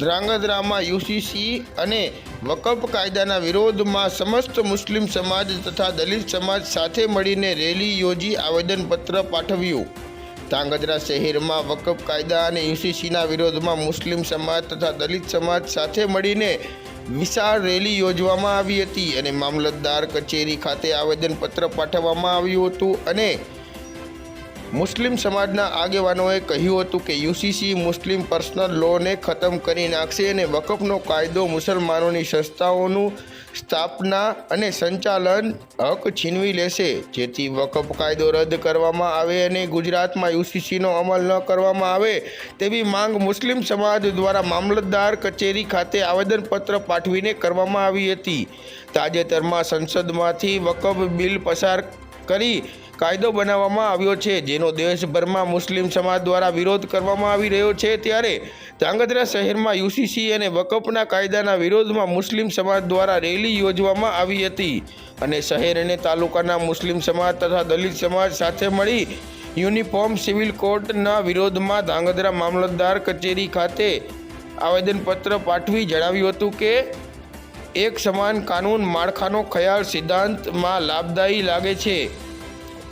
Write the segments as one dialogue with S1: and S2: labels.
S1: ધ્રાંગધ્રામાં UCC અને વકફ કાયદાના વિરોધમાં સમસ્ત મુસ્લિમ સમાજ તથા દલિત સમાજ સાથે મળીને રેલી યોજી આવેદનપત્ર પાઠવ્યું. ધ્રાંગધ્રા શહેરમાં વકફ કાયદા અને યુસીસીના વિરોધમાં મુસ્લિમ સમાજ તથા દલિત સમાજ સાથે મળીને વિશાળ રેલી યોજવામાં આવી હતી અને મામલતદાર કચેરી ખાતે આવેદનપત્ર પાઠવવામાં આવ્યું હતું અને મુસ્લિમ સમાજના આગેવાનોએ કહ્યું હતું કે યુસીસી મુસ્લિમ પર્સનલ લોને ખતમ કરી નાખશે અને વકફનો કાયદો મુસલમાનોની સંસ્થાઓનું સ્થાપના અને સંચાલન હક છીનવી લેશે. જેથી વકફ કાયદો રદ કરવામાં આવે અને ગુજરાતમાં યુસીસીનો અમલ ન કરવામાં આવે, તેવી માંગ મુસ્લિમ સમાજ દ્વારા મામલતદાર કચેરી ખાતે આવેદનપત્ર પાઠવીને કરવામાં આવી હતી. તાજેતરમાં સંસદમાંથી વકફ બિલ પસાર કરી કાયદો બનાવવામાં આવ્યો છે, જેનો દેશભરમાં મુસ્લિમ સમાજ દ્વારા વિરોધ કરવામાં આવી રહ્યો છે, ત્યારે ધ્રાંગધ્રા શહેરમાં યુસીસી અને વકફના કાયદાના વિરોધમાં મુસ્લિમ સમાજ દ્વારા રેલી યોજવામાં આવી હતી અને શહેર અને તાલુકાના મુસ્લિમ સમાજ તથા દલિત સમાજ સાથે મળી યુનિફોર્મ સિવિલ કોર્ટના વિરોધમાં ધ્રાંગધ્રા મામલતદાર કચેરી ખાતે આવેદનપત્ર પાઠવી જણાવ્યું હતું કે, એક સમાન કાનૂન માળખાનો ખ્યાલ સિદ્ધાંતમાં લાભદાયી લાગે છે.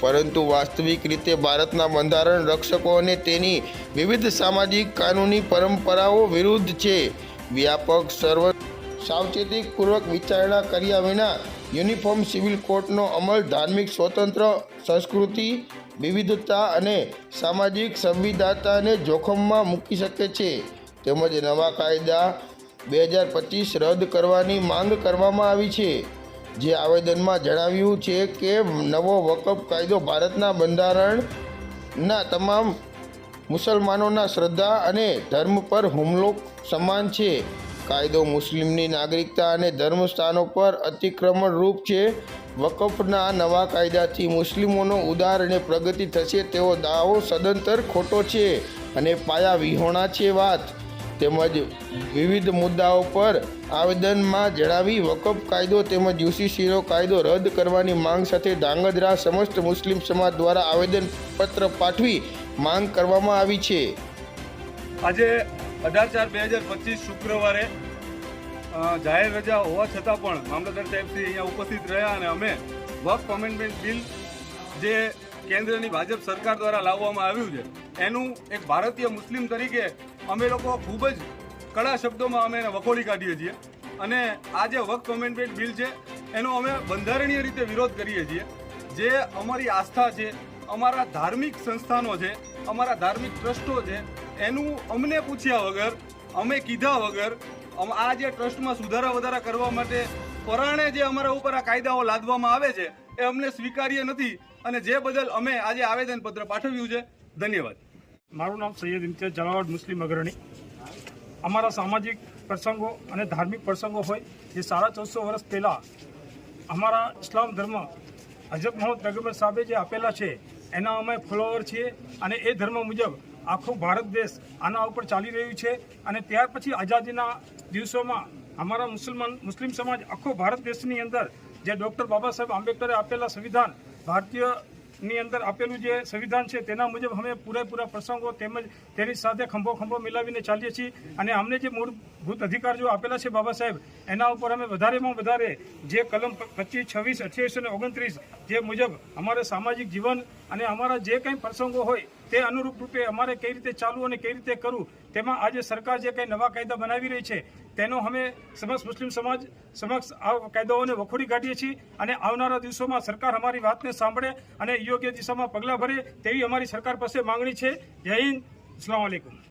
S1: પરંતુ વાસ્તવિક રીતે ભારતના બંધારણ રક્ષકો અને તેની વિવિધ સામાજિક કાનૂની પરંપરાઓ વિરુદ્ધ છે. વ્યાપક સર્વ સાવચેતીપૂર્વક વિચારણા કર્યા વિના યુનિફોર્મ સિવિલ કોર્ટનો અમલ, ધાર્મિક સ્વતંત્ર સંસ્કૃતિ, વિવિધતા અને સામાજિક સંવિધાતાને જોખમમાં મૂકી શકે છે. તેમજ નવા કાયદા બે હજાર પચીસ રદ કરવાની માંગ કરવામાં આવી છે. જે આવેદનમાં જણાવ્યું છે કે નવો વકફ કાયદો ભારતના બંધારણના તમામ મુસલમાનોના શ્રદ્ધા અને ધર્મ પર હુમલો સમાન છે. કાયદો મુસ્લિમની નાગરિકતા અને ધર્મ સ્થાનો પર અતિક્રમણ રૂપ છે. વકફના નવા કાયદાથી મુસ્લિમોનો ઉદાર અને પ્રગતિ થશે તેવો દાવો સદંતર ખોટો છે અને પાયા વિહોણા છે વાત. તેમજ વિવિધ મુદ્દાઓ પર આવેદનમાં જણાવી વકફ કાયદો તેમજ યુસીસીનો કાયદો રદ કરવાની માંગ સાથે ધાંગધ્રા સમસ્ત મુસ્લિમ સમાજ દ્વારા આવેદનપત્ર પાઠવી માંગ કરવામાં આવી છે.
S2: આજે અઢાર ચાર બે હજાર પચીસ શુક્રવારે જાહેર રજા હોવા છતાં પણ મામલતદાર સાહેબથી અહીંયા ઉપસ્થિત રહ્યા અને અમે વક્ફ અમેન્ડમેન્ટ બિલ જે કેન્દ્રની ભાજપ સરકાર દ્વારા લાવવામાં આવ્યું છે, એનું એક ભારતીય મુસ્લિમ તરીકે અમે લોકો ખૂબ જ કડા શબ્દોમાં અમે એને વખોડી કાઢીએ છીએ. અને આ જે વક્ફ અમેન્ડમેન્ટ બિલ છે, એનો અમે બંધારણીય રીતે વિરોધ કરીએ છીએ. જે અમારી આસ્થા છે, અમારા ધાર્મિક સંસ્થાનો છે, અમારા ધાર્મિક ટ્રસ્ટો છે, એનું અમને પૂછ્યા વગર, અમે કીધા વગર આ જે ટ્રસ્ટમાં સુધારા વધારા કરવા માટે પરાણે જે અમારા ઉપર આ કાયદાઓ લાદવામાં આવે છે, એ અમને સ્વીકાર્ય નથી. અને જે બદલ અમે આજે આવેદનપત્ર પાઠવ્યું છે, ધન્યવાદ.
S3: મારું નામ સૈયદ ઇમ્તિયાઝ જલાવાડ મુસ્લિમ અગ્રણી. અમારા સામાજિક પ્રસંગો અને ધાર્મિક પ્રસંગો હોય, જે સાડા ચૌદસો વર્ષ પહેલાં અમારા ઇસ્લામ ધર્મ હજરત મોહમ્મદ પૈગંબર સાહેબે જે આપેલા છે, એના અમે ફોલોવર છીએ અને એ ધર્મ મુજબ આખો ભારત દેશ આના ઉપર ચાલી રહ્યું છે અને ત્યાર પછી આઝાદીના દિવસોમાં અમારા મુસલમાન, મુસ્લિમ સમાજ આખો ભારત દેશની અંદર જે ડૉક્ટર બાબા સાહેબ આંબેડકરે આપેલા સંવિધાન ભારતીય ની અંદર આપેલું જે સંવિધાન છે તેના મુજબ અમે પૂરેપૂરા પ્રસંગો તેમજ તેની સાથે ખંભો ખંભો મિલાવીને ચાલીએ છીએ. અને અમને જે મૂળભૂત અધિકાર જો આપેલા છે બાબા સાહેબ, એના ઉપર અમે વધારેમાં વધારે જે કલમ પચીસ, છવ્વીસ, અઠ્યાવીસ અને ઓગણત્રીસ જે મુજબ અમારે સામાજિક જીવન અને અમારા જે કંઈ પ્રસંગો હોય તે અનુરૂપ રૂપે અમારે કઈ રીતે ચાલવું અને કઈ રીતે કરવું, તેમાં આજે સરકાર જે કંઈ નવા કાયદા બનાવી રહી છે, તેનો અમે સમક્ષ મુસ્લિમ સમાજ સમક્ષ આ કાયદાઓને વખોડી કાઢીએ છીએ અને આવનારા દિવસોમાં સરકાર અમારી વાતને સાંભળે અને યોગ્ય દિશામાં પગલાં ભરે તેવી અમારી સરકાર પાસે માંગણી છે. જય હિન્દ. અસલામ